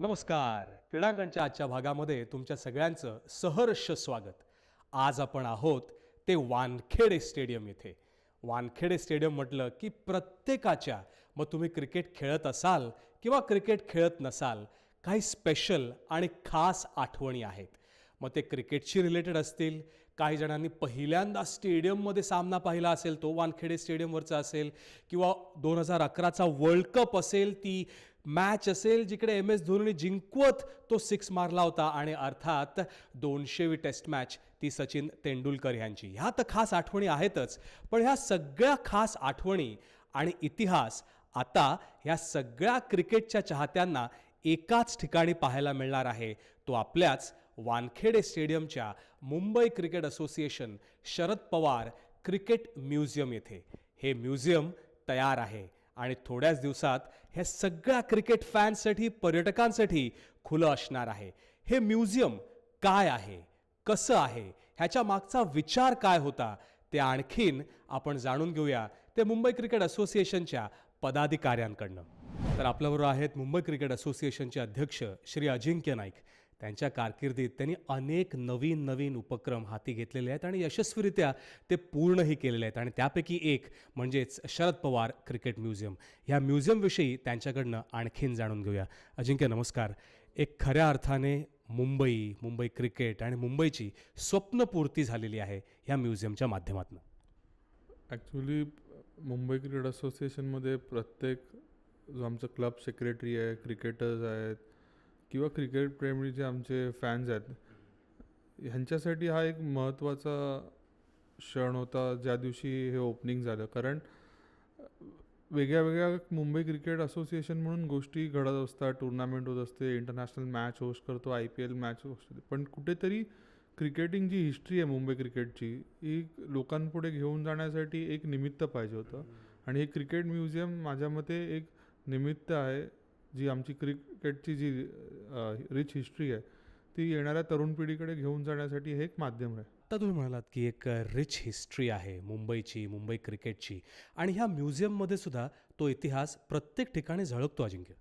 नमस्कार. क्रीडांगणच्या आजच्या भागामध्ये तुमच्या सगळ्यांचं सहर्ष स्वागत. आज आपण आहोत ते वानखेडे स्टेडियम येथे. वानखेडे स्टेडियम म्हटलं की प्रत्येकाच्या मग तुम्ही क्रिकेट खेळत असाल किंवा क्रिकेट खेळत नसाल काही स्पेशल आणि खास आठवणी आहेत. मग ते क्रिकेटशी रिलेटेड असतील काही जणांनी पहिल्यांदा स्टेडियममध्ये सामना पाहिला असेल तो वानखेडे स्टेडियमवरचा असेल किंवा दोन हजार अकराचा वर्ल्ड कप असेल ती मॅच असेल जिकडे एम एस धोनीने जिंकवत तो सिक्स मारला होता. आणि अर्थात दोनशेवी टेस्ट मॅच ती सचिन तेंडुलकर यांची. ह्या तर खास आठवणी आहेतच. पण ह्या सगळ्या खास आठवणी आणि इतिहास आता ह्या सगळ्या क्रिकेटच्या चाहत्यांना एकाच ठिकाणी पाहायला मिळणार आहे. तो आपल्याच वानखेडे स्टेडियमच्या Mumbai cricket association Sharad Pawar cricket museum येथे. हे म्युझियम तयार आहे. आणि थोड्याच दिवसात ह्या सगळ्या क्रिकेट फॅन्ससाठी पर्यटकांसाठी खुलं असणार आहे. हे म्युझियम काय आहे? कसं आहे? ह्याच्या मागचा विचार काय होता? ते आणखीन आपण जाणून घेऊया. ते मुंबई क्रिकेट असोसिएशनच्या पदाधिकाऱ्यांकडनं. तर आपल्याबरोबर आहेत मुंबई क्रिकेट असोसिएशनचे अध्यक्ष श्री अजिंक्य नाईक. त्यांच्या कारकिर्दीत त्यांनी अनेक नवीन नवीन उपक्रम हाती घेतलेले आहेत आणि यशस्वीरित्या ते पूर्णही केलेले आहेत. आणि त्यापैकी एक म्हणजेच शरद पवार क्रिकेट म्युझियम. ह्या म्युझियमविषयी त्यांच्याकडनं आणखीन जाणून घेऊया. अजिंक्य नमस्कार. एक खऱ्या अर्थाने मुंबई मुंबई क्रिकेट आणि मुंबईची स्वप्नपूर्ती झालेली आहे ह्या म्युझियमच्या माध्यमातून. ॲक्च्युली मुंबई क्रिकेट असोसिएशनमध्ये प्रत्येक जो आमचा क्लब सेक्रेटरी आहे क्रिकेटर्स आहेत किंवा क्रिकेट प्रेमी जे आमचे फॅन्स आहेत ह्यांच्यासाठी हा एक महत्त्वाचा क्षण होता ज्या दिवशी हे ओपनिंग झालं. कारण वेगळ्या वेगळ्या मुंबई क्रिकेट असोसिएशन म्हणून गोष्टी घडत असतात टुर्नामेंट होत असते इंटरनॅशनल मॅच होस्ट करतो I P L match host करते पण कुठेतरी क्रिकेटिंग जी हिस्ट्री आहे मुंबई क्रिकेटची ही लोकांपुढे घेऊन जाण्यासाठी एक निमित्त पाहिजे होतं. आणि हे क्रिकेट म्युझियम माझ्या मते एक निमित्त आहे. जी आमची क्रिकेटची जी रिच हिस्ट्री आहे ती येणाऱ्या तरुण पिढीकडे घेऊन जाण्यासाठी हे एक माध्यम आहे. आता तुम्ही म्हणालात की एक रिच हिस्ट्री आहे मुंबईची मुंबई क्रिकेटची आणि ह्या म्युझियममध्ये सुद्धा तो इतिहास प्रत्येक ठिकाणी झळकतो अजिंक्य.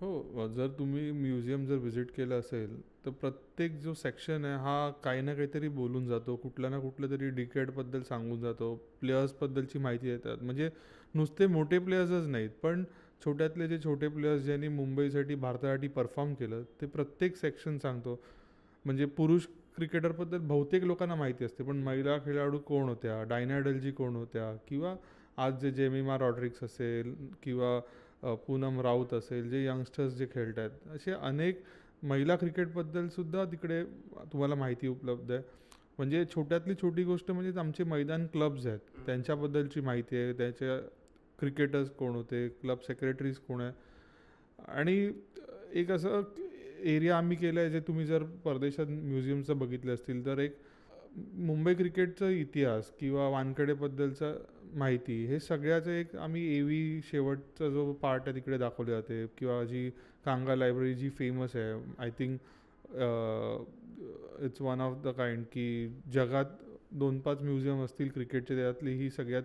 हो जर तुम्ही म्युझियम जर व्हिजिट केलं असेल तर प्रत्येक जो सेक्शन आहे हा काही ना काहीतरी बोलून जातो कुठल्या ना कुठल्या तरी डिकेटबद्दल सांगून जातो प्लेयर्सबद्दलची माहिती देतात. म्हणजे नुसते मोठे प्लेयर्सच नाहीत पण छोट्यातले जे छोटे प्लेयर्स ज्यांनी मुंबईसाठी भारतासाठी परफॉर्म केलं ते प्रत्येक सेक्शन सांगतो. म्हणजे पुरुष क्रिकेटरबद्दल बहुतेक लोकांना माहिती असते पण महिला खेळाडू कोण होत्या? डायना डेलजी कोण होत्या? किंवा आज जे जेमिमा रॉड्रिक्स असेल किंवा पूनम राऊत असेल जे यंगस्टर्स जे खेळत आहेत असे अनेक महिला क्रिकेटबद्दलसुद्धा तिकडे तुम्हाला माहिती उपलब्ध आहे. म्हणजे छोट्यातली छोटी गोष्ट म्हणजे आमचे मैदान क्लब्स आहेत. त्यांच्याबद्दलची माहिती आहे त्याच्या क्रिकेटर्स कोण होते क्लब सेक्रेटरीज कोण आहे? आणि एक असं एरिया आम्ही केलं आहे जे तुम्ही जर परदेशात म्युझियमचं बघितलं असतील तर एक मुंबई क्रिकेटचा इतिहास किंवा वानखेडेबद्दलचा माहिती हे सगळ्याचं एक आम्ही एवी शेवटचा जो पार्ट आहे तिकडे दाखवले जाते. किंवा जी कांगा लायब्ररी जी फेमस आहे I think it's one of the kind की जगात दोन पाच म्युझियम असतील क्रिकेटचे त्यातली ही सगळ्यात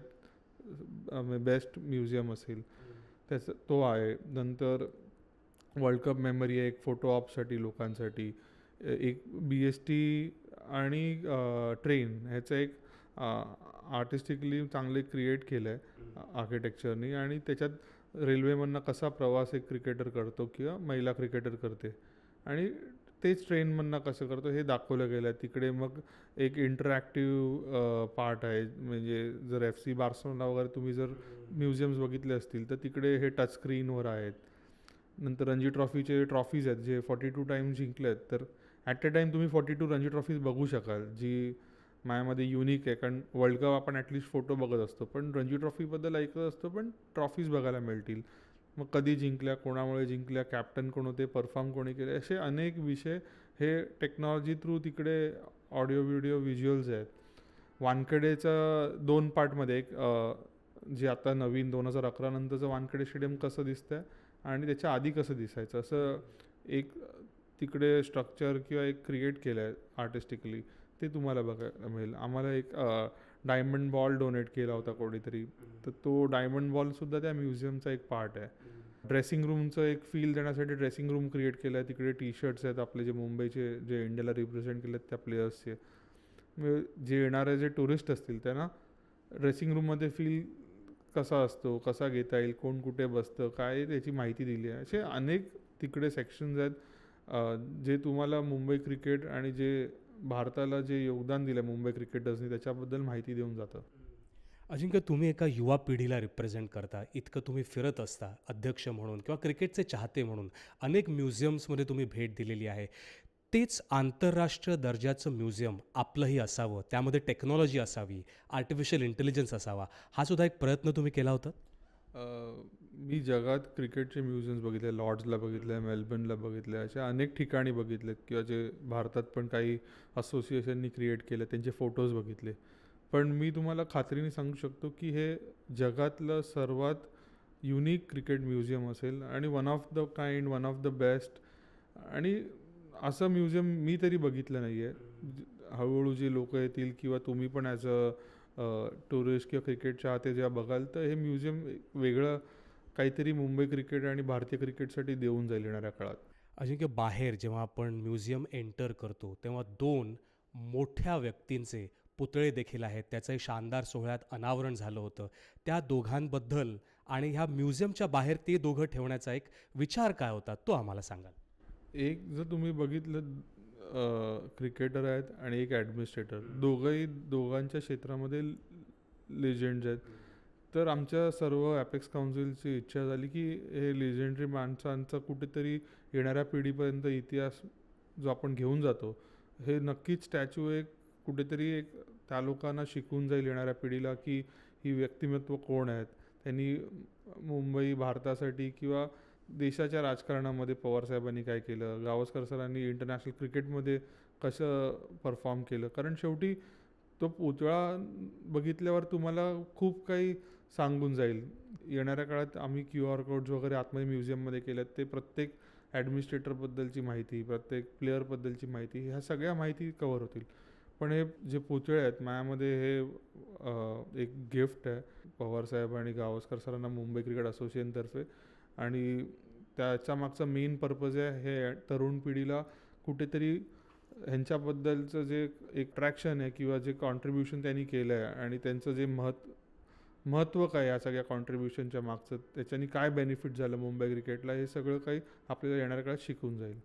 बेस्ट म्युझियम असेल. त्याचं तो आहे. नंतर वर्ल्ड कप मेमरी आहे एक फोटो ऑपसाठी लोकांसाठी. एक बी एस टी आणि ट्रेन ह्याचं एक आर्टिस्टिकली चांगले क्रिएट केलं आहे आर्किटेक्चरनी. आणि त्याच्यात रेल्वेमधनं कसा प्रवास एक क्रिकेटर करतो किंवा महिला क्रिकेटर करते. आणि तेच ट्रेनमधनं कसं करतो हे दाखवलं गेलं. आहे तिकडे मग एक इंटरॅक्टिव्ह पार्ट आहे. म्हणजे जर एफ सी बार्सोना वगैरे तुम्ही जर म्युझियम्स बघितले असतील तर तिकडे हे टचस्क्रीनवर आहेत. नंतर रणजी ट्रॉफीचे ट्रॉफीज आहेत जे फॉर्टी टू टाईम जिंकले आहेत तर ॲट अ टाईम तुम्ही फॉर्टी टू रणजी ट्रॉफीज बघू शकाल जी माझ्यामध्ये युनिक आहे. कारण वर्ल्ड कप आपण ॲटलिस्ट फोटो बघत असतो. पण रणजी ट्रॉफीबद्दल ऐकत असतो पण ट्रॉफीज बघायला मिळतील. मग कधी जिंकल्या कोणामुळे जिंकल्या कॅप्टन कोण होते परफॉर्म कोणी केले असे अनेक विषय हे टेक्नॉलॉजी थ्रू तिकडे ऑडिओ व्हिडिओ व्हिज्युअल्स आहेत. वानखेडेचं दोन पार्टमध्ये एक जे आता नवीन दोन हजार अकरा नंतरचं वानखेडे स्टेडियम कसं दिसतं आहे आणि त्याच्या आधी कसं दिसायचं असं एक तिकडे स्ट्रक्चर किंवा एक क्रिएट केलं आहे आर्टिस्टिकली ते तुम्हाला बघायला मिळेल. आम्हाला एक डायमंड बॉल डोनेट केला होता कोणीतरी. तर तो डायमंड बॉलसुद्धा त्या म्युझियमचा एक पार्ट आहे. ड्रेसिंग रूमचं एक फील देण्यासाठी ड्रेसिंग रूम क्रिएट केलं आहे तिकडे टी शर्ट्स आहेत आपले जे मुंबईचे जे इंडियाला रिप्रेझेंट केले आहेत त्या प्लेयर्सचे म्हणजे जे येणारे जे टुरिस्ट असतील त्यांना ड्रेसिंग रूममध्ये फील कसा असतो कसा घेता येईल कोण कुठे बसतं काय त्याची माहिती दिली आहे. असे अनेक तिकडे सेक्शन्स आहेत जे तुम्हाला मुंबई क्रिकेट आणि जे भारताला जे योगदान दिलं मुंबई क्रिकेटर्सनी त्याच्याबद्दल माहिती देऊन जातं. अजिंक्य तुम्ही एका युवा पिढीला रिप्रेझेंट करता. इतकं तुम्ही फिरत असता अध्यक्ष म्हणून किंवा क्रिकेटचे चाहते म्हणून. अनेक म्युझियम्समध्ये तुम्ही भेट दिलेली आहे. तेच आंतरराष्ट्रीय दर्जाचं म्युझियम आपलंही असावं त्यामध्ये टेक्नॉलॉजी असावी आर्टिफिशियल इंटेलिजन्स असावा हा सुद्धा एक प्रयत्न तुम्ही केला होता? मी जगात क्रिकेटचे म्युझियम्स बघितले लॉर्ड्सला बघितले मेलबर्नला बघितले अशा अनेक ठिकाणी बघितलेत. किंवा जे भारतात पण काही असोसिएशननी क्रिएट केले त्यांचे फोटोज बघितले. पण मी तुम्हाला खात्रीने सांगू शकतो की हे जगातलं सर्वात युनिक क्रिकेट म्युझियम असेल आणि one of the kind one of the best आणि असं म्युझियम मी तरी बघितलं नाही आहे हळूहळू जे लोक येतील किंवा तुम्ही पण ॲज अ टुरिस्ट किंवा क्रिकेट चाहते जेव्हा बघाल तर हे म्युझियम वेगळं काहीतरी मुंबई क्रिकेट आणि भारतीय क्रिकेटसाठी देऊन जाईल येणाऱ्या काळात. अजिंक्य बाहेर जेव्हा आपण म्युझियम एंटर करतो तेव्हा दोन मोठ्या व्यक्तींचे पुतळे देखील आहेत. त्याचंही शानदार सोहळ्यात अनावरण झालं होतं. त्या दोघांबद्दल आणि ह्या म्युझियमच्या बाहेर ते दोघं ठेवण्याचा एक विचार काय होता तो आम्हाला सांगाल. एक जर तुम्ही बघितलं क्रिकेटर आहेत आणि एक ॲडमिनिस्ट्रेटर. दोघंही दोघांच्या क्षेत्रामध्ये लेजेंड्स आहेत. तर आमच्या सर्व ॲपेक्स काउन्सिलची इच्छा झाली की हे लेजेंडरी माणसांचा कुठेतरी येणाऱ्या पिढीपर्यंत इतिहास जो आपण घेऊन जातो हे नक्कीच स्टॅच्यू एक कुठेतरी एक त्या लोकांना शिकून जाईल येणाऱ्या पिढीला की ही व्यक्तिमत्व कोण आहेत? त्यांनी मुंबई भारतासाठी किंवा देशाच्या राजकारणामध्ये पवारसाहेबांनी काय केलं? गावस्कर सरांनी इंटरनॅशनल क्रिकेटमध्ये कसं परफॉर्म केलं? कारण शेवटी तो पुतळा बघितल्यावर तुम्हाला खूप काही सांगून जाईल. येणाऱ्या काळात आम्ही क्यू आर कोड्स वगैरे आतमध्ये म्युझियममध्ये केलेत ते प्रत्येक ॲडमिनिस्ट्रेटरबद्दलची माहिती प्रत्येक प्लेअरबद्दलची माहिती ह्या सगळ्या माहिती कवर होतील. पण हे जे पुतळे आहेत माझ्यामध्ये हे एक गिफ्ट आहे. पवारसाहेब आणि गावस्कर सरांना मुंबई क्रिकेट असोसिएशनतर्फे. आणि त्याच्या मागचा मेन पर्पज आहे हे तरुण पिढीला कुठेतरी ह्यांच्याबद्दलचं जे एक ट्रॅक्शन आहे किंवा जे कॉन्ट्रीब्युशन त्यांनी केलं आहे आणि त्यांचं जे महत् महत्त्व काय या सगळ्या कॉन्ट्रीब्युशनच्या मागचं त्याच्यानी काय बेनिफिट झालं मुंबई क्रिकेटला हे सगळं काही आपल्याला येणाऱ्या काळात शिकून जाईल.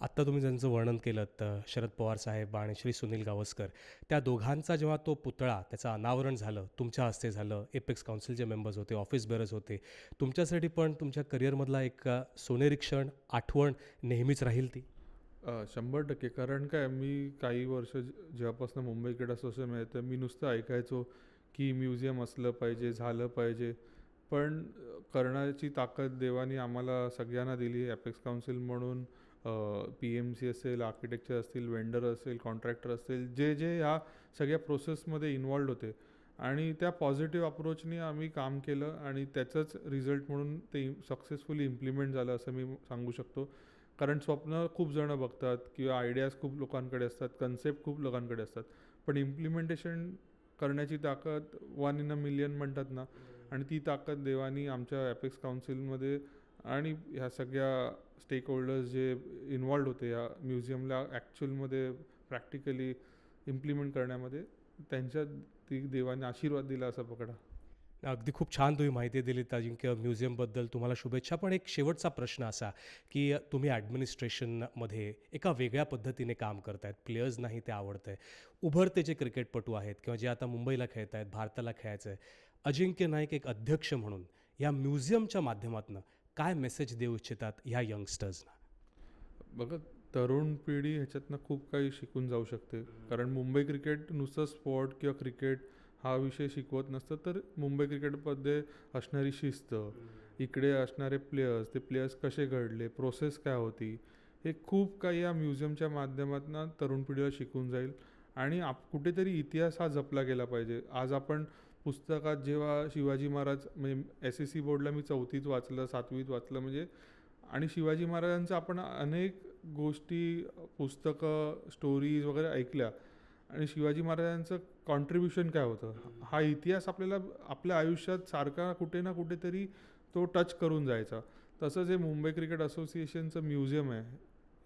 आत्ता तुम्ही ज्यांचं वर्णन केलं तर शरद पवार साहेब आणि श्री सुनील गावस्कर त्या दोघांचा जेव्हा तो पुतळा त्याचं अनावरण झालं तुमच्या हस्ते झालं एपेक्स काउन्सिलचे मेंबर्स होते ऑफिस बेरर्स होते तुमच्यासाठी पण तुमच्या करिअरमधला एक सोनेरी क्षण आठवण नेहमीच राहील ती? शंभर टक्के. कारण काय मी काही वर्ष जेव्हापासून मुंबई क्रिकेट असोसिएशन तर मी नुसतं ऐकायचो की म्युझियम असलं पाहिजे झालं पाहिजे. पण करण्याची ताकद देवानी आम्हाला सगळ्यांना दिली ॲपेक्स काउन्सिल म्हणून. पी एम सी असेल आर्किटेक्चर असतील वेंडर असेल कॉन्ट्रॅक्टर असतील जे जे ह्या सगळ्या प्रोसेसमध्ये इन्वॉल्ड होते. आणि त्या पॉझिटिव्ह अप्रोचने आम्ही काम केलं आणि त्याचंच रिझल्ट म्हणून ते सक्सेसफुली इम्प्लिमेंट झालं असं मी सांगू शकतो. कारण स्वप्न खूप जणं बघतात किंवा आयडियाज खूप लोकांकडे असतात कन्सेप्ट खूप लोकांकडे असतात. पण इम्प्लिमेंटेशन करण्याची ताकद वन इन अ मिलियन म्हणतात ना. आणि ती ताकद देवानी आमच्या ॲपेक्स काउन्सिलमध्ये आणि ह्या सगळ्या स्टेक होल्डर्स जे इन्वॉल्ड होते या म्युझियमला ॲक्च्युअलमध्ये प्रॅक्टिकली इम्प्लिमेंट करण्यामध्ये त्यांच्या ती देवाने आशीर्वाद दिला असं पकडा. अगदी खूप छान तुम्ही माहिती दिलीत अजिंक्य म्युझियमबद्दल तुम्हाला शुभेच्छा. पण एक शेवटचा प्रश्न असा की तुम्ही ॲडमिनिस्ट्रेशनमध्ये एका वेगळ्या पद्धतीने काम करतायत. प्लेयर्सनाही ते आवडतं आहे उभरते जे क्रिकेटपटू आहेत किंवा जे आता मुंबईला खेळत आहेत भारताला खेळायचं आहे अजिंक्य नाईक एक अध्यक्ष म्हणून या म्युझियमच्या माध्यमातून काय मेसेज देऊ इच्छितात ह्या यंगस्टर्सना बघा तरुण पिढी ह्याच्यातनं खूप काही शिकून जाऊ शकते. कारण मुंबई क्रिकेट नुसतं स्पोर्ट किंवा क्रिकेट हा विषय शिकवत नसतं तर मुंबई क्रिकेटमध्ये असणारी शिस्त इकडे असणारे प्लेयर्स ते प्लेयर्स कसे घडले प्रोसेस काय होती हे खूप काही या म्युझियमच्या माध्यमातून तरुण पिढीला शिकून जाईल. आणि आप कुठेतरी इतिहास हा जपला गेला पाहिजे. आज आपण पुस्तकात जेव्हा शिवाजी महाराज म्हणजे एस एस सी बोर्डला मी चौथीत वाचलं सातवीत वाचलं म्हणजे आणि शिवाजी महाराजांचं आपण अनेक गोष्टी पुस्तकं स्टोरीज वगैरे ऐकल्या आणि शिवाजी महाराजांचं कॉन्ट्रीब्युशन काय होतं? हा इतिहास आपल्याला आपल्या आयुष्यात सारखा कुठे ना कुठेतरी तो टच करून जायचा. तसंच हे मुंबई क्रिकेट असोसिएशनचं म्युझियम आहे.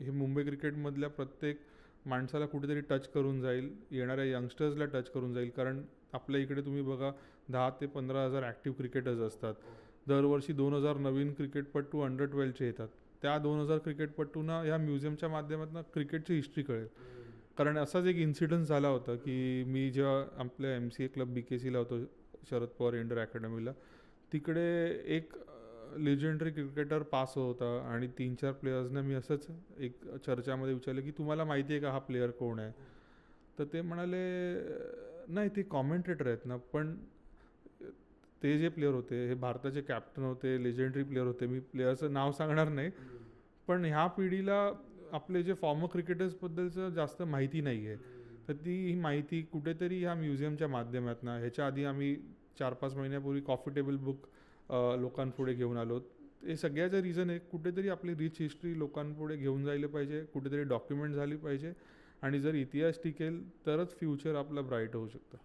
हे मुंबई क्रिकेटमधल्या प्रत्येक माणसाला कुठेतरी टच करून जाईल येणाऱ्या यंगस्टर्सला टच करून जाईल. कारण आपल्या इकडे तुम्ही बघा दहा ते पंधरा हजार ॲक्टिव्ह क्रिकेटर्स असतात. दरवर्षी दोन हजार नवीन क्रिकेटपटू अंडर ट्वेल्वचे येतात. त्या दोन हजार क्रिकेटपटूंना ह्या म्युझियमच्या माध्यमातून क्रिकेटची हिस्ट्री कळेल. कारण असाच एक इन्सिडन्स झाला होता की मी जेव्हा आपल्या M C A club B K सीला होतो शरद पवार इंडोर अकॅडमीला तिकडे एक लेजेंडरी क्रिकेटर पास होता आणि तीन चार प्लेयर्सना मी असंच एक चर्चामध्ये विचारलं की तुम्हाला माहिती आहे का हा प्लेयर कोण आहे? तर ते म्हणाले नाही ते कॉमेंटेटर आहेत ना पण ते जे प्लेयर होते हे भारताचे कॅप्टन होते लेजेंडरी प्लेयर होते मी प्लेयरचं नाव सांगणार नाही पण ह्या पिढीला आपले जे फॉर्मर क्रिकेटर्सबद्दलचं जास्त माहिती नाही आहे. तर ती ही माहिती कुठेतरी ह्या म्युझियमच्या माध्यमातून ह्याच्या आधी आम्ही चार पाच महिन्यापूर्वी कॉफी टेबल बुक लोकांपुढे घेऊन आलो. हे सगळ्याचं रिझन आहे कुठेतरी आपली रिच हिस्ट्री लोकांपुढे घेऊन जायला पाहिजे कुठेतरी डॉक्युमेंट झाली पाहिजे आणि जर इतिहास टिकेल तरच फ्युचर आपलं ब्राईट होऊ शकतं.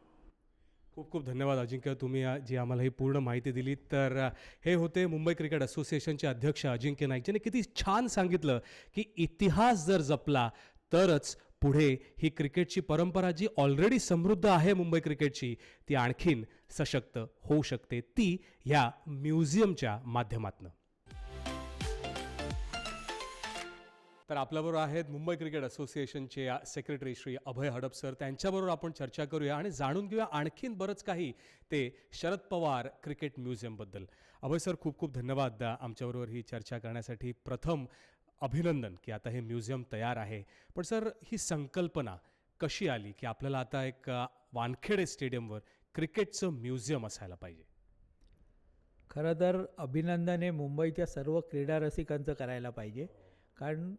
खूप खूप धन्यवाद अजिंक्य तुम्ही जी आम्हाला ही पूर्ण माहिती दिली. तर हे होते मुंबई क्रिकेट असोसिएशनचे अध्यक्ष अजिंक्य नाईक ज्यांनी किती छान सांगितलं की इतिहास जर जपला तरच पुढे ही क्रिकेटची परंपरा जी ऑलरेडी समृद्ध आहे मुंबई क्रिकेटची ती आणखीन सशक्त होऊ शकते. ती ह्या म्युझियमच्या माध्यमातनं. तर आपल्याबरोबर आहेत मुंबई क्रिकेट असोसिएशनचे सेक्रेटरी श्री अभय हडप सर. त्यांच्याबरोबर आपण चर्चा करूया आणि जाणून घेऊया आणखीन बरंच काही ते शरद पवार क्रिकेट म्युझियमबद्दल. अभय सर खूप खूप धन्यवाद आमच्याबरोबर ही चर्चा करण्यासाठी. प्रथम अभिनंदन की आता हे म्युझियम तयार आहे. पण सर ही संकल्पना कशी आली की आपल्याला आता एक वानखेडे स्टेडियमवर क्रिकेटचं म्युझियम असायला पाहिजे? खरं तर अभिनंदन हे मुंबईच्या सर्व क्रीडा रसिकांचं करायला पाहिजे. कारण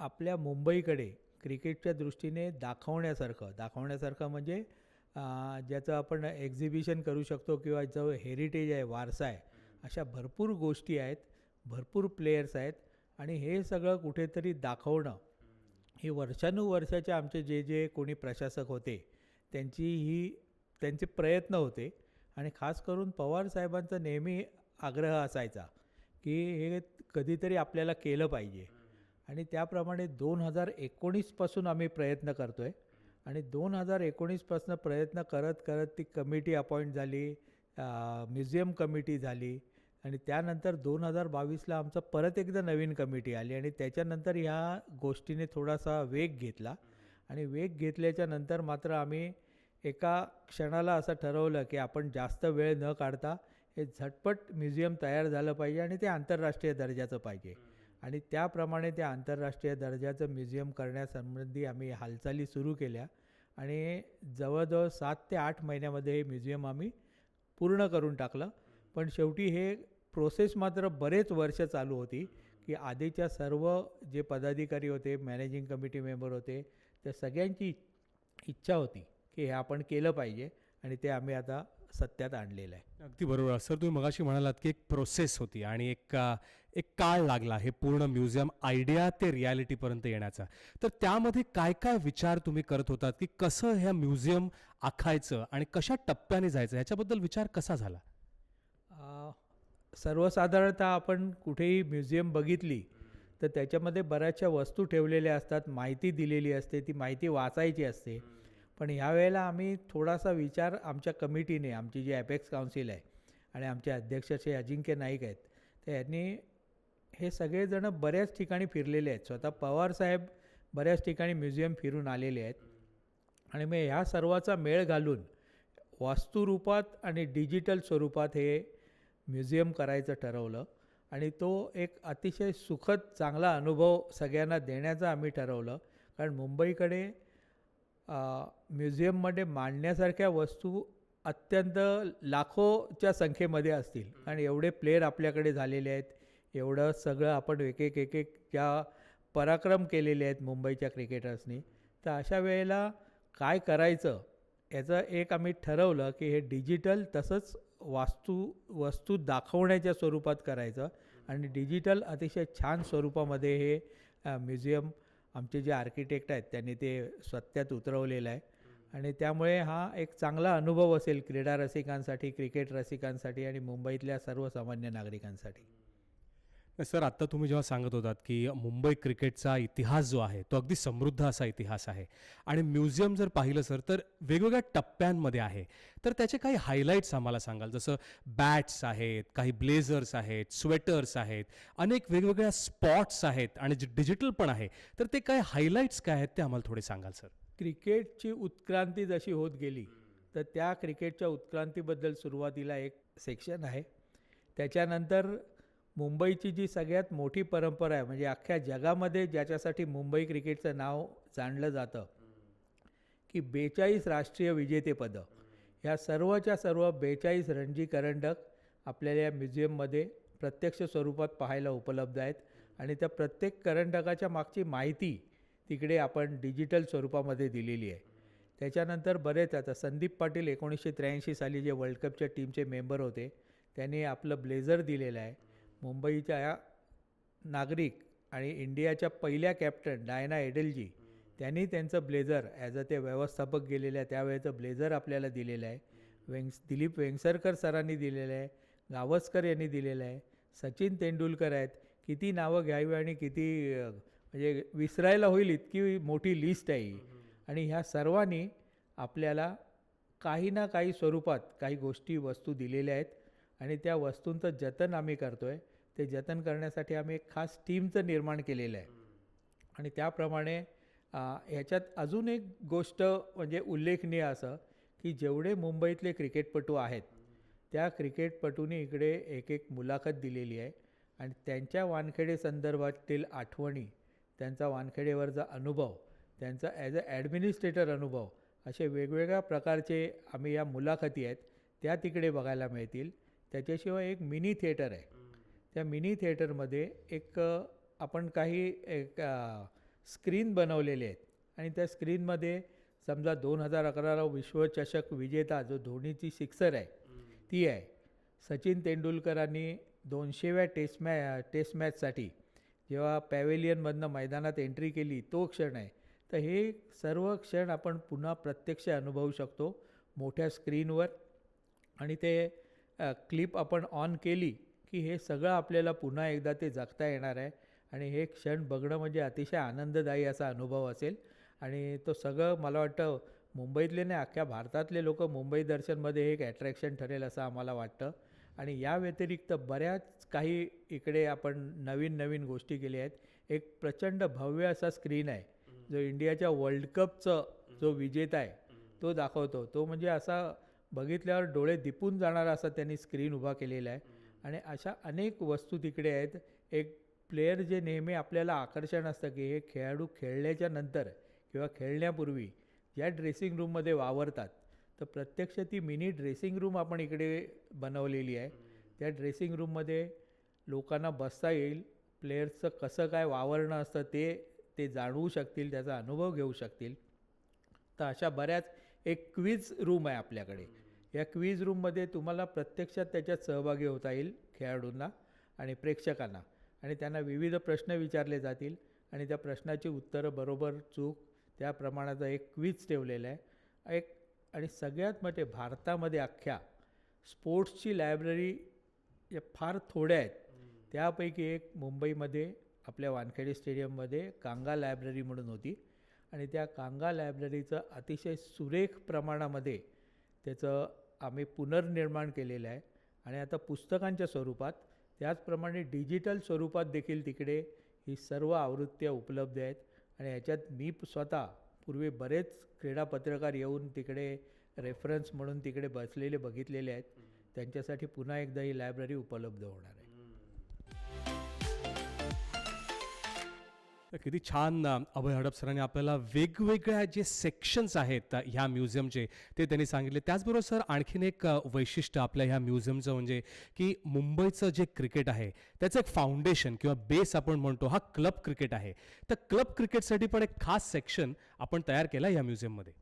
आपल्या मुंबईकडे क्रिकेटच्या दृष्टीने दाखवण्यासारखं दाखवण्यासारखं म्हणजे ज्याचं आपण एक्झिबिशन करू शकतो किंवा जो हेरिटेज आहे वारसा आहे अशा भरपूर गोष्टी आहेत भरपूर प्लेयर्स आहेत. आणि हे सगळं कुठेतरी दाखवणं ही वर्षानुवर्षाचे आमचे जे जे कोणी प्रशासक होते त्यांची ही त्यांचे प्रयत्न होते. आणि खास करून पवार साहेबांचा नेहमी आग्रह असायचा की हे कधीतरी आपल्याला केलं पाहिजे. आणि त्याप्रमाणे दोन हजार एकोणीसपासून आम्ही प्रयत्न करतो आहे आणि दोन हजार एकोणीसपासून प्रयत्न करत करत ती कमिटी अपॉइंट झाली म्युझियम कमिटी झाली. आणि त्यानंतर दोन हजार बावीसला आमचं परत एकदा नवीन कमिटी आली आणि त्याच्यानंतर ह्या गोष्टीने थोडासा वेग घेतला. आणि वेग घेतल्याच्या नंतर मात्र आम्ही एका क्षणाला असं ठरवलं की आपण जास्त वेळ न काढता हे झटपट म्युझियम तयार झालं पाहिजे आणि ते आंतरराष्ट्रीय दर्जाचं पाहिजे. आणि त्याप्रमाणे ते आंतरराष्ट्रीय दर्जाचं म्युझियम करण्यासंबंधी आम्ही हालचाली सुरू केल्या आणि जवळजवळ सात ते आठ महिन्यामध्ये हे म्युझियम आम्ही पूर्ण करून टाकलं. पण शेवटी हे प्रोसेस मात्र बरेच वर्ष चालू होती की आधीच्या सर्व जे पदाधिकारी होते मॅनेजिंग कमिटी मेंबर होते त्या सगळ्यांची इच्छा होती की हे आपण केलं पाहिजे आणि ते आम्ही आता सत्यात आणलेलं आहे. अगदी बरोबर. सर तुम्ही मगाशी म्हणालात की एक प्रोसेस होती आणि एक एक काळ लागला हे पूर्ण म्युझियम आयडिया ते रियालिटीपर्यंत येण्याचा. तर त्यामध्ये काय काय विचार तुम्ही करत होतात की कसं ह्या म्युझियम आखायचं आणि कशा टप्प्याने जायचं? ह्याच्याबद्दल विचार कसा झाला? सर्वसाधारणतः आपण कुठेही म्युझियम बघितली तर त्याच्यामध्ये बऱ्याचशा वस्तू ठेवलेल्या असतात माहिती दिलेली असते ती माहिती वाचायची असते. पण ह्या वेळेला आम्ही थोडासा विचार आमच्या कमिटीने आमची जी ॲपेक्स काउन्सिल आहे आणि आमचे अध्यक्ष श्री अजिंक्य नाईक आहेत तर यांनी हे सगळेजणं बऱ्याच ठिकाणी फिरलेले आहेत. स्वतः पवार साहेब बऱ्याच ठिकाणी म्युझियम फिरून आलेले आहेत. आणि मग ह्या सर्वाचा मेळ घालून वास्तुरूपात आणि डिजिटल स्वरूपात हे म्युझियम करायचं ठरवलं आणि तो एक अतिशय सुखद चांगला अनुभव सगळ्यांना देण्याचं आम्ही ठरवलं. कारण मुंबईकडे म्युझियममध्ये मांडण्यासारख्या वस्तू अत्यंत लाखोच्या संख्येमध्ये असतील. कारण एवढे प्लेयर आपल्याकडे झालेले आहेत. एवढं सगळं आपण एक एक एक एक ज्या पराक्रम केलेले आहेत मुंबईच्या क्रिकेटर्सनी. तर अशा वेळेला काय करायचं याचं एक आम्ही ठरवलं की हे डिजिटल तसंच वास्तू वस्तू दाखवण्याच्या स्वरूपात करायचं आणि डिजिटल अतिशय छान स्वरूपामध्ये हे म्युझियम आमचे जे आर्किटेक्ट आहेत त्यांनी ते सत्यात उतरवलेलं आहे. आणि त्यामुळे हा एक चांगला अनुभव असेल क्रीडा रसिकांसाठी क्रिकेट रसिकांसाठी आणि मुंबईतल्या सर्वसामान्य नागरिकांसाठी. सर आत्ता तुम्ही जेव्हा सांगत होतात की मुंबई क्रिकेटचा इतिहास जो आहे तो अगदी समृद्ध असा इतिहास आहे. आणि म्युझियम जर पाहिलं सर तर वेगवेगळ्या टप्प्यांमध्ये आहे. तर त्याचे काही हायलाईट्स आम्हाला सांगाल. जसं बॅट्स आहेत काही ब्लेझर्स आहेत स्वेटर्स आहेत अनेक वेगवेगळ्या स्पॉट्स आहेत आणि जे डिजिटल पण आहे. तर ते काय हायलाईट्स काय आहेत ते आम्हाला थोडे सांगाल सर. क्रिकेटची उत्क्रांती जशी होत गेली तर त्या क्रिकेटच्या उत्क्रांतीबद्दल सुरुवातीला एक सेक्शन आहे. त्याच्यानंतर मुंबईची जी सगळ्यात मोठी परंपरा आहे म्हणजे अख्ख्या जगामध्ये ज्याच्यासाठी मुंबई क्रिकेटचं नाव जाणलं जातं की बेचाळीस राष्ट्रीय विजेतेपदं. ह्या सर्वच्या सर्व बेचाळीस रणजी करंडक आपल्याला या म्युझियममध्ये प्रत्यक्ष स्वरूपात पाहायला उपलब्ध आहेत. आणि त्या प्रत्येक करंडकाच्या मागची माहिती तिकडे आपण डिजिटल स्वरूपामध्ये दिलेली आहे. त्याच्यानंतर बरेच आता संदीप पाटील एकोणीसशे त्र्याऐंशी साली जे वर्ल्ड कपच्या टीमचे मेंबर होते त्यांनी आपलं ब्लेझर दिलेलं आहे. मुंबईच्या या नागरिक आणि इंडियाच्या पहिल्या कॅप्टन डायना एडलजी त्यांनी त्यांचं ब्लेझर ॲज अ ते व्यवस्थापक गेलेलं आहे त्यावेळेचं ब्लेझर आपल्याला दिलेलं आहे. वेंग दिलीप वेंगसरकर सरांनी दिलेलं आहे गावस्कर यांनी दिलेलं आहे सचिन तेंडुलकर आहेत. किती नावं घ्यावी आणि किती म्हणजे विसरायला होईल इतकी मोठी लिस्ट आहे ही. आणि ह्या सर्वांनी आपल्याला काही ना काही स्वरूपात काही गोष्टी वस्तू दिलेल्या आहेत. आणि त्या वस्तूंचं जतन आम्ही करतो आहे ते जतन करण्यासाठी आम्ही एक खास टीमचं निर्माण केलेलं आहे. आणि त्याप्रमाणे ह्याच्यात अजून एक गोष्ट म्हणजे उल्लेखनीय असं की जेवढे मुंबईतले क्रिकेटपटू आहेत त्या क्रिकेटपटूंनी इकडे एक एक मुलाखत दिलेली आहे. आणि त्यांच्या वानखेडे संदर्भातील आठवणी त्यांचा वानखेडेवरचा अनुभव त्यांचा ॲज अ ॲडमिनिस्ट्रेटर अनुभव असे वेगवेगळ्या प्रकारचे आम्ही या मुलाखती आहेत त्या तिकडे बघायला मिळतील. त्याच्याशिवाय एक मिनी थिएटर आहे. त्या मिनी थिएटरमध्ये एक आपण काही एक स्क्रीन बनवलेले आहेत. आणि त्या स्क्रीनमध्ये समजा दोन हजार अकराला विश्वचषक विजेता जो धोनीची सिक्सर आहे ती आहे. सचिन तेंडुलकरांनी दोनशेव्या टेस्ट मॅ टेस्ट मॅचसाठी जेव्हा पॅवेलियनमधनं मैदानात एंट्री केली तो क्षण आहे. तर हे सर्व क्षण आपण पुन्हा प्रत्यक्ष अनुभवू शकतो मोठ्या स्क्रीनवर. आणि ते क्लिप आपण ऑन केली की हे सगळं आपल्याला पुन्हा एकदा ते जगता येणार आहे. आणि हे क्षण बघणं म्हणजे अतिशय आनंददायी असा अनुभव असेल. आणि तो सगळं मला वाटतं मुंबईतले नाही अख्ख्या भारतातले लोक मुंबई दर्शनमध्ये हे एक ॲट्रॅक्शन ठरेल असं आम्हाला वाटतं. आणि या व्यतिरिक्त बऱ्याच काही इकडे आपण नवीन नवीन गोष्टी केल्या आहेत. एक प्रचंड भव्य असा स्क्रीन आहे. जो इंडियाच्या वर्ल्ड कपचं जो विजेता आहे तो दाखवतो. तो म्हणजे असा बघितल्यावर डोळे दिपून जाणारा असा त्यांनी स्क्रीन उभा केलेला आहे. आणि अशा अनेक वस्तू तिकडे आहेत. एक प्लेयर जे नेहमी आपल्याला आकर्षण असतं की हे खेळाडू खेळल्याच्या नंतर किंवा खेळण्यापूर्वी ज्या ड्रेसिंग रूममध्ये वावरतात. तर प्रत्यक्ष ती मिनी ड्रेसिंग रूम आपण इकडे बनवलेली आहे. त्या ड्रेसिंग रूममध्ये लोकांना बसता येईल. प्लेयर्सचं कसं काय वावरणं असतं ते ते जाणवू शकतील त्याचा अनुभव घेऊ शकतील. तर अशा बऱ्याच एक क्विज रूम आहे आपल्याकडे. या क्विज रूममध्ये तुम्हाला प्रत्यक्षात त्याच्यात सहभागी होता येईल खेळाडूंना आणि प्रेक्षकांना. आणि त्यांना विविध प्रश्न विचारले जातील आणि त्या प्रश्नाची उत्तरं बरोबर चूक त्या प्रमाणाचा एक क्विज ठेवलेला आहे. एक आणि सगळ्यात म्हणजे भारतामध्ये अख्ख्या स्पोर्ट्सची लायब्ररी या फार थोड्या आहेत. त्यापैकी एक मुंबईमध्ये आपल्या वानखेडे स्टेडियममध्ये कांगा लायब्ररी म्हणून होती. आणि त्या कांगा लायब्ररीचं अतिशय सुरेख प्रमाणामध्ये त्याचं आम्ही पुनर्निर्माण केलेलं आहे. आणि आता पुस्तकांच्या स्वरूपात त्याचप्रमाणे डिजिटल स्वरूपात देखील तिकडे ही सर्व आवृत्त्या उपलब्ध आहेत. आणि ह्याच्यात मी स्वतः पूर्वी बरेच क्रीडा पत्रकार येऊन तिकडे रेफरन्स म्हणून तिकडे बसलेले बघितलेले आहेत. त्यांच्यासाठी पुन्हा एकदा ही लायब्ररी उपलब्ध होणार तर किती छान अभय हडप सरांनी आपल्याला वेगवेगळ्या जे सेक्शन्स आहेत ह्या म्युझियमचे ते त्यांनी सांगितले. त्याचबरोबर सर आणखीन एक वैशिष्ट्य आपल्या ह्या म्युझियमचं म्हणजे की मुंबईचं जे क्रिकेट आहे त्याचं एक फाउंडेशन किंवा बेस आपण म्हणतो हा क्लब क्रिकेट आहे. तर क्लब क्रिकेटसाठी पण एक खास सेक्शन आपण तयार केला या म्युझियममध्ये.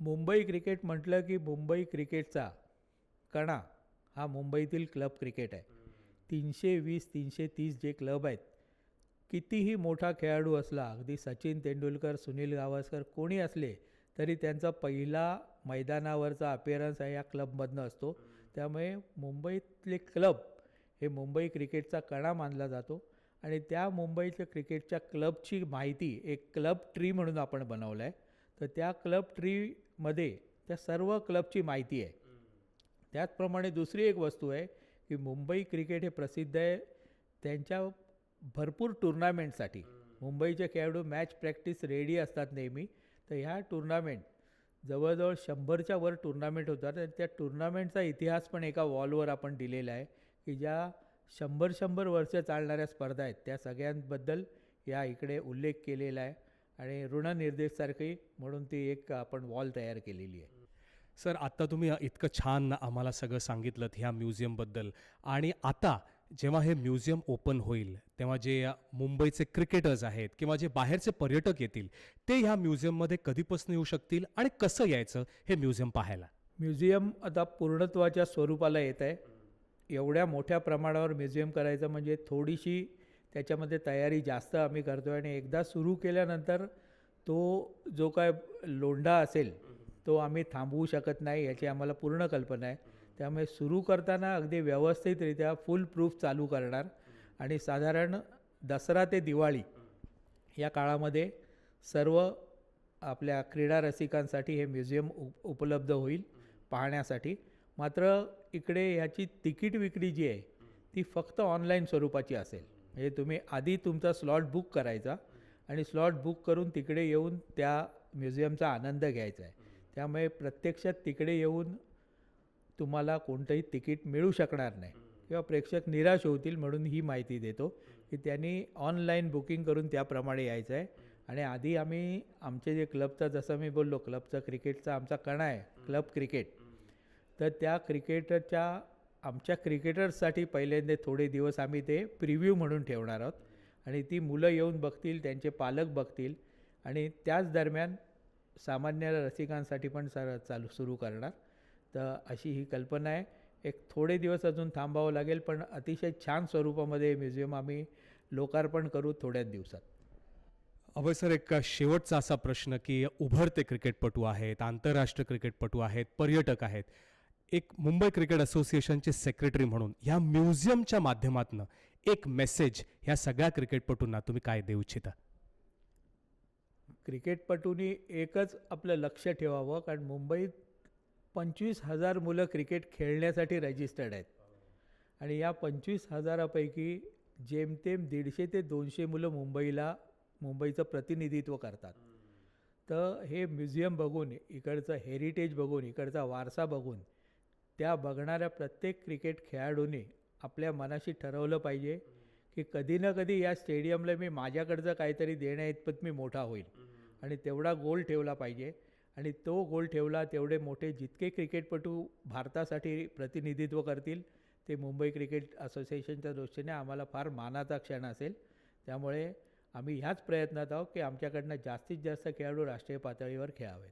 मुंबई क्रिकेट म्हटलं की मुंबई क्रिकेटचा कणा हा मुंबईतील क्लब क्रिकेट आहे. तीनशे वीस तीनशे तीस जे क्लब आहेत कितीही मोठा खेळाडू असला अगदी सचिन तेंडुलकर सुनील गावस्कर कोणी असले तरी त्यांचा पहिला मैदानावरचा अपिअरन्स आहे या क्लबमधनं असतो. त्यामुळे मुंबईतले क्लब हे मुंबई क्रिकेटचा कणा मानला जातो आणि त्या मुंबईच्या क्रिकेटच्या क्लबची माहिती एक क्लब ट्री म्हणून आपण बनवलं आहे तर त्या क्लब ट्रीमध्ये त्या सर्व क्लबची माहिती आहे. त्याचप्रमाणे दुसरी एक वस्तू आहे की मुंबई क्रिकेट हे प्रसिद्ध आहे. त्यांच्या भरपूर टुर्नामेंटसाठी. मुंबईचे खेळाडू मॅच प्रॅक्टिस रेडी असतात नेहमी. तर ह्या टुर्नामेंट जवळजवळ शंभरच्या वर टुर्नामेंट होतात आणि त्या टुर्नामेंटचा इतिहास पण एका वॉलवर आपण दिलेला आहे की ज्या शंभर शंभर वर्ष चालणाऱ्या स्पर्धा आहेत त्या सगळ्यांबद्दल या इकडे उल्लेख केलेला आहे आणि ऋणनिर्देशसारखी म्हणून ती एक आपण वॉल तयार केलेली आहे. सर आत्ता तुम्ही इतकं छान आम्हाला सगळं सांगितलं ह्या म्युझियमबद्दल आणि आता जेव्हा हे म्युझियम ओपन होईल तेव्हा जे मुंबईचे क्रिकेटर्स आहेत किंवा जे बाहेरचे पर्यटक येतील ते ह्या म्युझियममध्ये कधीपासून येऊ शकतील आणि कसं यायचं हे म्युझियम पाहायला? म्युझियम आता पूर्णत्वाच्या स्वरूपाला येत आहे. एवढ्या मोठ्या प्रमाणावर म्युझियम करायचं म्हणजे थोडीशी त्याच्यामध्ये तयारी जास्त आम्ही करतो आहे आणि एकदा सुरू केल्यानंतर तो जो काय लोंढा असेल तो आम्ही थांबवू शकत नाही याची आम्हाला पूर्ण कल्पना आहे. त्यामुळे सुरू करताना अगदी व्यवस्थितरित्या फुल प्रूफ चालू करणार. आणि साधारण दसरा ते दिवाळी या काळामध्ये सर्व आपल्या क्रीडा रसिकांसाठी हे म्युझियम उप उपलब्ध होईल पाहण्यासाठी. मात्र इकडे ह्याची तिकीट विक्री जी आहे ती फक्त ऑनलाईन स्वरूपाची असेल. म्हणजे तुम्ही आधी तुमचा स्लॉट बुक करायचा आणि स्लॉट बुक करून तिकडे येऊन त्या म्युझियमचा आनंद घ्यायचा आहे. त्यामुळे प्रत्यक्षात तिकडे येऊन तुम्हाला कोणतंही तिकीट मिळू शकणार नाही. किंवा प्रेक्षक निराश होतील म्हणून ही माहिती देतो की त्यांनी ऑनलाईन बुकिंग करून त्याप्रमाणे यायचं आहे. आणि आधी आम्ही आमचे जे क्लबचा जसं मी बोललो क्लबचा क्रिकेटचा आमचा कणा आहे क्लब क्रिकेट. तर त्या क्रिकेटरच्या आमच्या क्रिकेटर्ससाठी पहिल्यांदा थोडे दिवस आम्ही ते प्रिव्ह्यू म्हणून ठेवणार आहोत. आणि ती मुलं येऊन बघतील त्यांचे पालक बघतील. आणि त्याच दरम्यान सामान्य रसिकांसाठी पण सर चालू सुरू करणार. तर अशी ही कल्पना आहे. एक थोडे दिवस अजून थांबावं लागेल पण अतिशय छान स्वरूपामध्ये म्युझियम आम्ही लोकार्पण करू थोड्याच दिवसात. अभय सर एक शेवटचा असा प्रश्न की उभरते क्रिकेटपटू आहेत आंतरराष्ट्रीय क्रिकेटपटू आहेत पर्यटक आहेत. एक मुंबई क्रिकेट असोसिएशनचे सेक्रेटरी म्हणून ह्या म्युझियमच्या माध्यमातून एक मेसेज ह्या सगळ्या क्रिकेटपटूंना तुम्ही काय देऊ इच्छिता? क्रिकेटपटूंनी एकच आपलं लक्ष ठेवावं कारण मुंबईत पंचवीस हजार मुलं क्रिकेट खेळण्यासाठी रजिस्टर्ड आहेत. आणि या पंचवीस हजारापैकी जेमतेम दीडशे ते दोनशे मुलं मुंबईला मुंबईचं प्रतिनिधित्व करतात. तर हे म्युझियम बघून इकडचं हेरिटेज बघून इकडचा वारसा बघून त्या बघणाऱ्या प्रत्येक क्रिकेट खेळाडूने आपल्या मनाशी ठरवलं पाहिजे की कधी ना कधी या स्टेडियमला मी माझ्याकडचं काहीतरी देण्याइतपत मी मोठा होईल. आणि तेवढा गोल ठेवला पाहिजे. आणि तो गोल ठेवला तेवढे मोठे जितके क्रिकेटपटू भारतासाठी प्रतिनिधित्व करतील ते मुंबई क्रिकेट असोसिएशनच्या दृष्टीने आम्हाला फार मानाचा क्षण असेल. त्यामुळे आम्ही ह्याच प्रयत्नात आहोत की आमच्याकडनं जास्तीत जास्त खेळाडू राष्ट्रीय पातळीवर खेळावेत.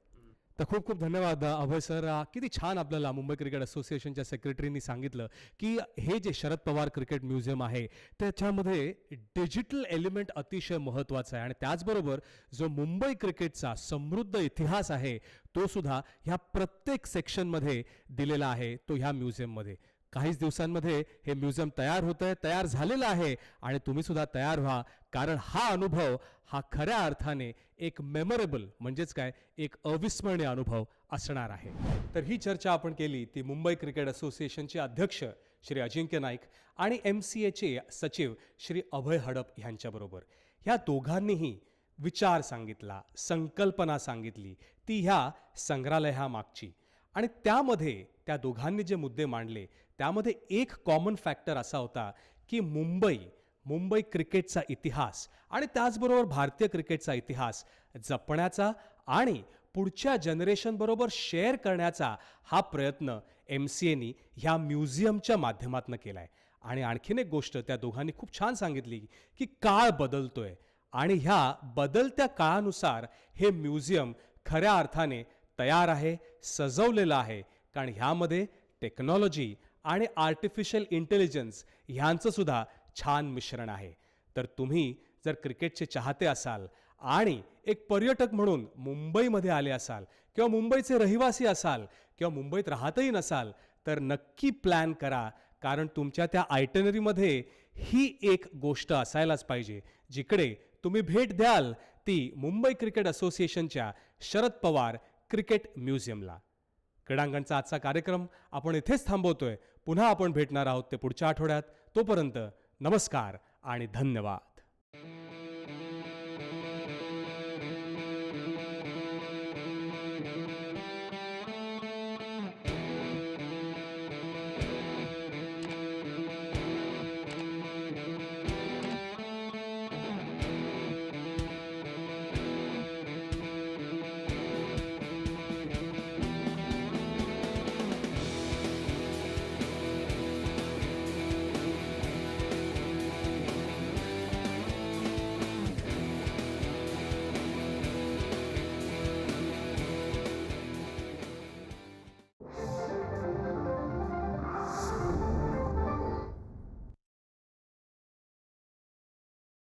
तर खूप खूप धन्यवाद अभय सर. किती छान आपल्याला मुंबई क्रिकेट असोसिएशनच्या सेक्रेटरींनी सांगितलं की हे जे शरद पवार क्रिकेट म्युझियम आहे त्याच्यामध्ये डिजिटल एलिमेंट अतिशय महत्त्वाचा आहे. आणि त्याचबरोबर जो मुंबई क्रिकेटचा समृद्ध इतिहास आहे तो सुद्धा ह्या प्रत्येक सेक्शनमध्ये दिलेला आहे तो ह्या म्युझियममध्ये. काहीच दिवसांमध्ये हे म्युझियम तयार होत आहे तयार झालेलं आहे आणि तुम्ही सुद्धा तयार व्हा. कारण हा अनुभव हा खऱ्या अर्थाने एक मेमोरेबल म्हणजेच काय एक अविस्मरणीय अनुभव असणार आहे. तर ही चर्चा आपण केली ती मुंबई क्रिकेट असोसिएशनचे अध्यक्ष श्री अजिंक्य नाईक आणि एम सी एचे सचिव श्री अभय हडप यांच्याबरोबर ह्या दोघांनीही विचार सांगितला संकल्पना सांगितली ती ह्या संग्रहालयामागची. आणि त्यामध्ये त्या दोघांनी जे मुद्दे मांडले त्यामध्ये एक कॉमन फॅक्टर असा होता की मुंबई मुंबई क्रिकेटचा इतिहास आणि त्याचबरोबर भारतीय क्रिकेटचा इतिहास जपण्याचा आणि पुढच्या जनरेशनबरोबर शेअर करण्याचा हा प्रयत्न एम सी एनी ह्या म्युझियमच्या माध्यमातून केला आहे आणि आणखीन एक गोष्ट त्या दोघांनी खूप छान सांगितली की काळ बदलतोय आणि ह्या बदलत्या काळानुसार हे म्युझियम खऱ्या अर्थाने तयार आहे सजवलेलं आहे. कारण ह्यामध्ये टेक्नॉलॉजी आणि आर्टिफिशियल इंटेलिजन्स ह्यांचंसुद्धा छान मिश्रण आहे. तर तुम्ही जर क्रिकेटचे चाहते असाल आणि एक पर्यटक म्हणून मुंबईमध्ये आले असाल किंवा मुंबईचे रहिवासी असाल किंवा मुंबईत राहतही नसाल तर नक्की प्लॅन करा. कारण तुमच्या त्या आयटनरीमध्ये ही एक गोष्ट असायलाच पाहिजे. जिकडे तुम्ही भेट द्याल ती मुंबई क्रिकेट असोसिएशनच्या शरद पवार क्रिकेट म्युझियमला. क्रीडांगणचा आजचा कार्यक्रम आपण इथेच थांबवतोय. पुन्हा आपण भेटणार आहोत ते पुढच्या आठवड्यात. तोपर्यंत नमस्कार आणि धन्यवाद.